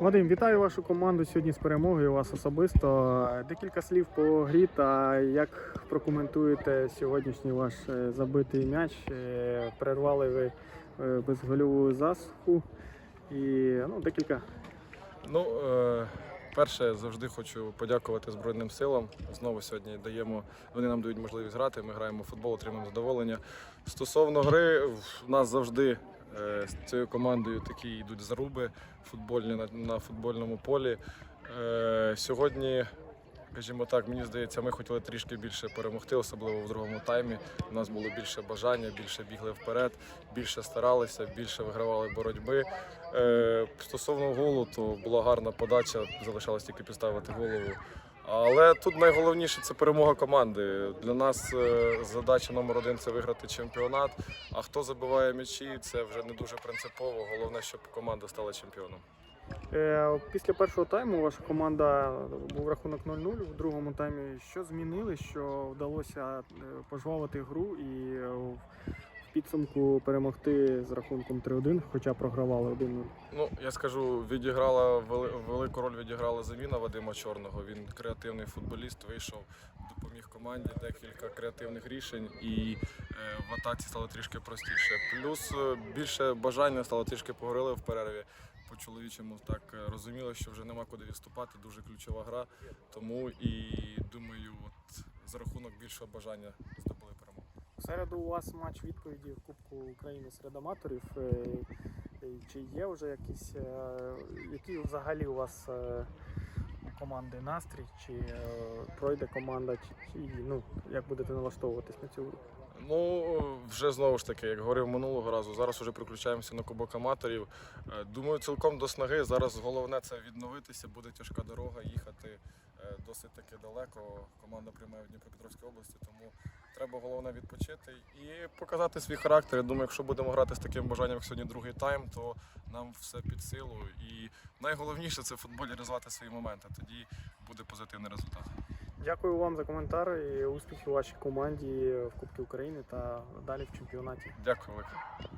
Вадим, вітаю вашу команду сьогодні з перемогою. Вас особисто. Декілька слів по грі та як прокоментуєте сьогоднішній ваш е, забитий м'яч. Е, Перервали ви е, безгольову засуху і ну, декілька. Ну, е, перше, завжди хочу подякувати Збройним силам. Знову сьогодні даємо, вони нам дають можливість грати. Ми граємо в футбол, отримуємо задоволення. Стосовно гри, в нас завжди з цією командою такі йдуть заруби футбольні на, на футбольному полі. Е, сьогодні. Скажімо так, мені здається, ми хотіли трішки більше перемогти, особливо в другому таймі. У нас було більше бажання, більше бігли вперед, більше старалися, більше вигравали боротьби. Е, стосовно голу, то була гарна подача, залишалось тільки підставити голову. Але тут найголовніше це перемога команди. Для нас е, задача номер один це виграти чемпіонат. А хто забиває м'ячі, це вже не дуже принципово. Головне, щоб команда стала чемпіоном. Е, Після першого тайму ваша команда був рахунок 0-0. В другому таймі що змінили, що вдалося е, пожвавити гру і е, підсумку перемогти з рахунком 3-1, хоча програвали 1-0. Ну, я скажу, відіграла велику роль відіграла заміна Вадима Чорного. Він креативний футболіст, вийшов, допоміг команді декілька креативних рішень і е, в атаці стало трішки простіше. Плюс е, більше бажання стало трішки поговорили в перерві. По чоловічому так е, розуміли, що вже нема куди відступати. Дуже ключова гра. Тому і думаю, от за рахунок більшого бажання. В середу у вас матч відповіді в Кубку України серед аматорів. Е, е, Чи є вже якісь, е, які взагалі у вас у команди настрій? Чи пройде команда, чи, ну, як будете налаштовуватись на цю гру? Ну, вже знову ж таки, як говорив минулого разу, зараз вже приключаємося на Кубок аматорів. Думаю, цілком до снаги. Зараз головне це відновитися, буде тяжка дорога, їхати досить таки далеко. Команда приймає в Дніпропетровській області, тому треба головне відпочити і показати свій характер. Я думаю, якщо будемо грати з таким бажанням, як сьогодні другий тайм, то нам все під силу. І найголовніше це в футболі розвивати свої моменти. Тоді буде позитивний результат. Дякую вам за коментар і успіхів вашій команді в Кубці України та далі в чемпіонаті. Дякую велике.